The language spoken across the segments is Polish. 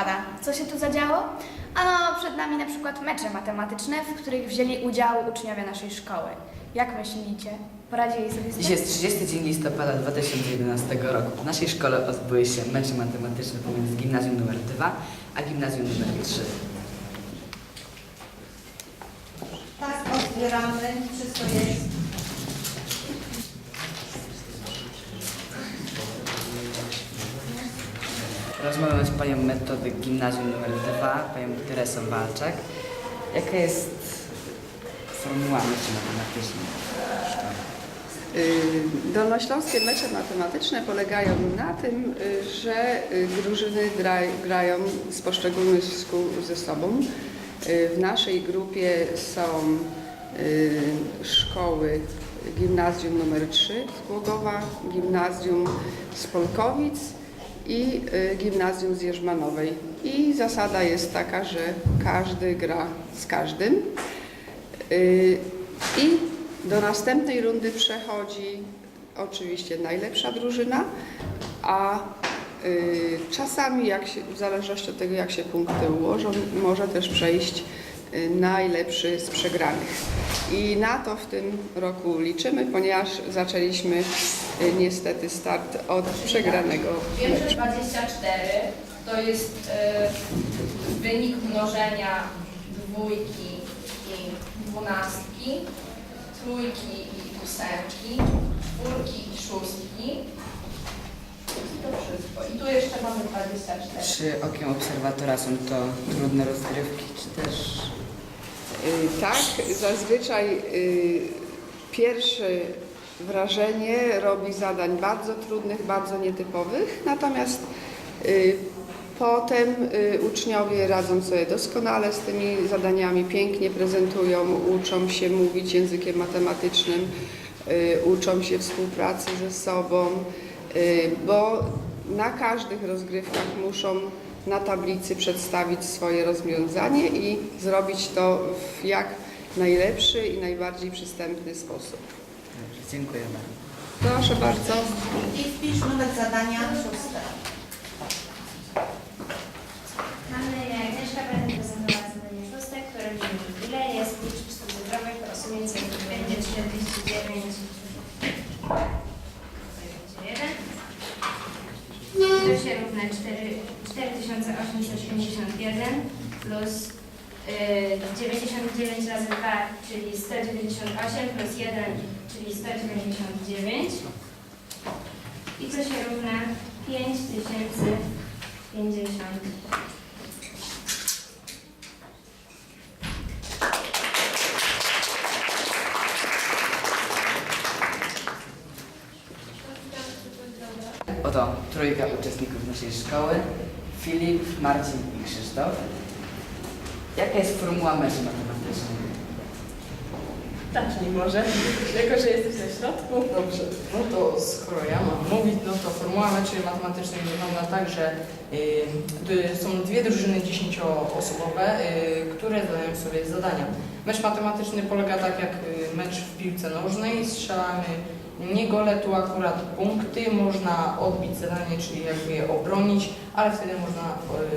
listopada. Co się tu zadziało? Ano, przed nami na przykład mecze matematyczne, w których wzięli udział uczniowie naszej szkoły. Jak myślicie? Poradzili sobie z tym? Dziś jest 30 dzień listopada 2011 roku. W naszej szkole odbyły się mecze matematyczne pomiędzy gimnazjum nr 2 a gimnazjum nr 3. Tak, otwieramy. Wszystko Rozmawiam z panią metodyk gimnazjum nr 2, panią Teresą Walczak. Jaka jest formuła meczy matematycznych? Y, Dolnośląskie mecze matematyczne polegają na tym, y, że y, drużyny gra, grają z poszczególnych szkół ze sobą. W naszej grupie są szkoły gimnazjum nr 3 z Głogowa, gimnazjum z Polkowic i y, gimnazjum z Jerzmanowej. I zasada jest taka, że każdy gra z każdym. Y, I do następnej rundy przechodzi oczywiście najlepsza drużyna, a y, czasami, jak się, w zależności od tego, jak się punkty ułożą, może też przejść najlepszy z przegranych. I na to w tym roku liczymy, ponieważ zaczęliśmy niestety start od przegranego Wiem, że meczu. 24 to jest e, wynik mnożenia dwójki i dwunastki, trójki i ósemki, czwórki i szóstki. I to wszystko. I tu jeszcze mamy 24. Czy okiem obserwatora są to trudne rozgrywki, czy też Y, Tak, zazwyczaj y, pierwsze wrażenie robi zadań bardzo trudnych, bardzo nietypowych, natomiast y, potem y, uczniowie radzą sobie doskonale z tymi zadaniami, pięknie prezentują, uczą się mówić językiem matematycznym, y, uczą się współpracy ze sobą, y, bo na każdych rozgrywkach muszą na tablicy przedstawić swoje rozwiązanie i zrobić to w jak najlepszy i najbardziej przystępny sposób. Bardzo. Proszę bardzo. I wpisz numer zadania szóste. Mamy Agnieszka będzie prezentowała zadanie szóste, które brzmi ile jest liczb studyjnych o sumie cyfr będzie 49 to się równa 4, 4881 plus 99 razy 2, czyli 198 plus 1, czyli 199 i co się równa 5050 Oto trójka uczestników naszej szkoły. Filip, Marcin i Krzysztof. Jaka jest formuła meczu matematycznego? Zacznij może, jako że jesteś na środku. Dobrze, no to skoro ja mam mówić, no to formuła meczy matematycznych wygląda tak, że y, są dwie drużyny dziesięcioosobowe, y, które zadają sobie zadania. Mecz matematyczny polega tak jak y, mecz w piłce nożnej, strzelamy nie gole, tu akurat punkty, można odbić zadanie, czyli jakby je obronić, ale wtedy można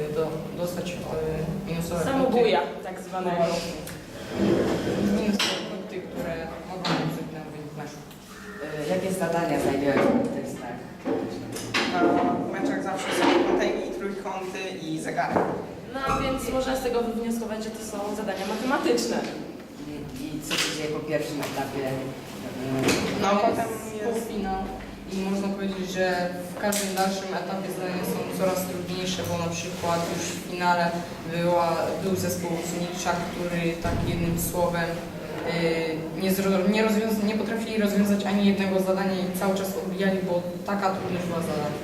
y, do, dostać y, minusowe punkty. Samobuja, tak zwanego. Minusowe punkty, które mogą wpływać na wynik meczu. Y, Jakie zadania znajdują się w tekstach? W meczach zawsze są kąty i trójkąty i zegarek. No więc można z tego wywnioskować, że to są zadania matematyczne. I, I co się dzieje po pierwszym etapie? No potem jest jest półfinał i można powiedzieć, że w każdym dalszym etapie zadania są coraz trudniejsze, bo na przykład już w finale była, był zespół z Nicza, który tak jednym słowem yy, nie, nie, nie potrafili rozwiązać ani jednego zadania i cały czas odbijali, bo taka trudność była zadania.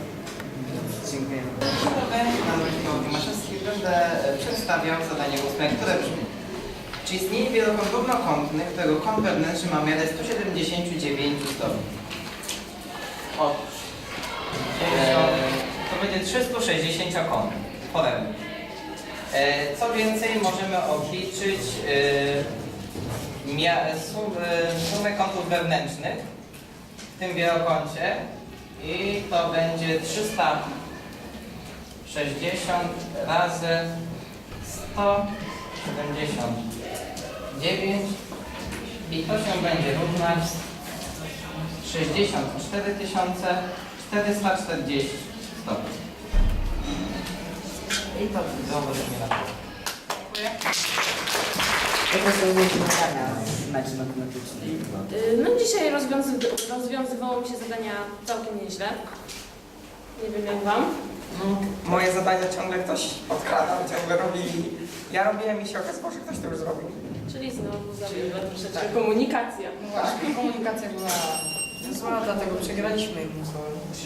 Dziękuję. na Marcinowi Tomaszewski będę przedstawiał zadanie ósme, które brzmi Czy istnieje wielokąt równokątny, którego kąt wewnętrzny ma miarę 179 stopni? Otóż e, to będzie 360 kątów porębnych. E, co więcej, możemy obliczyć e, mia- su- e, sumę kątów wewnętrznych w tym wielokącie i to będzie 300 60 razy 179 i to się będzie równać 64 440 stopni. I to założymy na to. Jakie są wymagania z meczu? Y, No dzisiaj rozwiązy- rozwiązywało mi się zadania całkiem nieźle. Nie wiem jak wam. No, moje zadania ciągle ktoś odkradał, ciągle robili. Ja robiłem i się okazało, że ktoś to już zrobił. Czyli znowu zawiodła troszeczkę komunikacja. No właśnie, komunikacja była zła, dlatego przegraliśmy.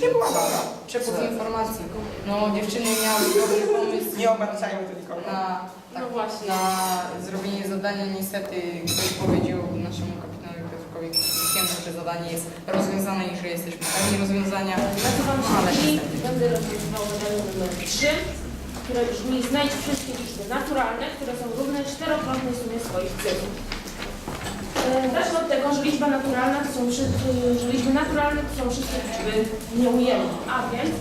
Nie była dobra. Przepływ informacji. No dziewczyny miały dobry pomysł. Nie obarczajmy to nikogo. na, tak, No właśnie. na zrobienie zadania niestety ktoś powiedział naszemu kapitanowi Piotrkowi że zadanie jest rozwiązane i że jesteśmy pewni rozwiązania. Nazywam się Ale Lili, niestety. będę rozwiązywała zadanie numer 3, które brzmi znajdź wszystkie liczby naturalne, które są równe czterokrotnej sumie swoich cyfr. E, Zacznę od tego, że liczba naturalna to są, wszy- y, że liczby naturalne to są wszystkie liczby nieujemne, a więc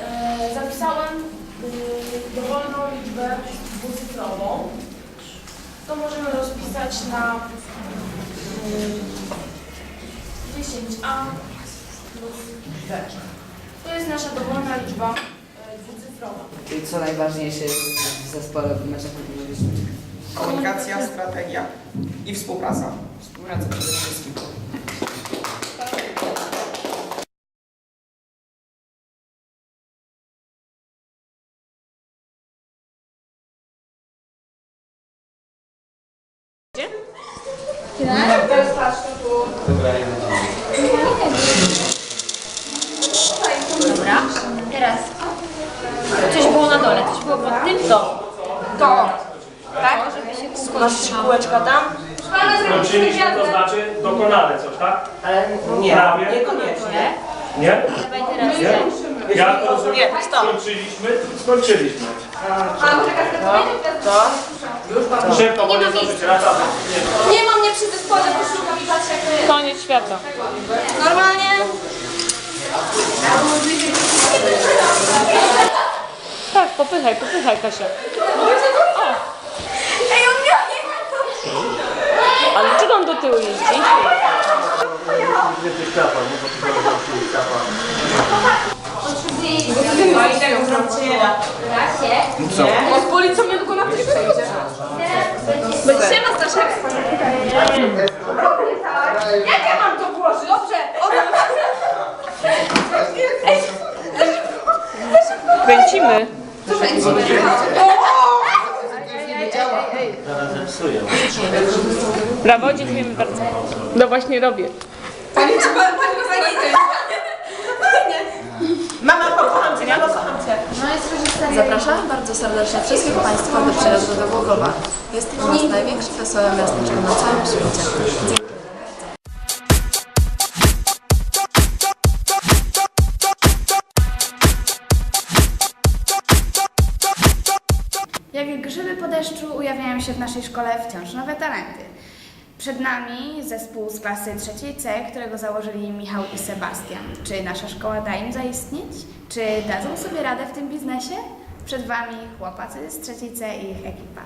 e, zapisałem y, dowolną liczbę dwucyfrową. To możemy rozpisać na y, 10a plus b. To jest nasza dowolna liczba e, dwucyfrowa. I co najważniejsze jest w zespole w meczach? Komunikacja, strategia i współpraca. Współpraca przede wszystkim. Dobra, teraz coś było na dole, coś było pod tym, to. To. Tak? Żeby się Masz trzy kółeczka tam? To coś, tak? Ale nie, Prawie. niekoniecznie. Nie? Nie? Ja to rozumiem. Skończyliśmy, skończyliśmy. Szybko, bo nie zdążycie, naprawdę. Nie. Nie mam mnie przy i patrzę jak to jest. Koniec świata. Normalnie. Tak, popychaj, popychaj Kasia. Ej, on miał nie Ale czego on do tyłu jeździ? Rasie. Od policji mnie tylko na tym przejdzie. Będzie się na Staszek. Jak ja mam to włożyć? Dobrze. Kręcimy. Brawo, dziękujemy bardzo. No właśnie robię. Mama, pokocham cię, mama, kocham cię. Zapraszam bardzo serdecznie wszystkich Państwa do przyjazdu do Głogowa. Jest to u nas największe wesołe miasteczko na całym świecie. Dziękuję. Jak grzyby po deszczu ujawniają się w naszej szkole wciąż nowe talenty. Przed nami zespół z klasy trzeciej C, którego założyli Michał i Sebastian. Czy nasza szkoła da im zaistnieć? Czy dadzą sobie radę w tym biznesie? Przed Wami chłopacy z trzeciej C i ich ekipa.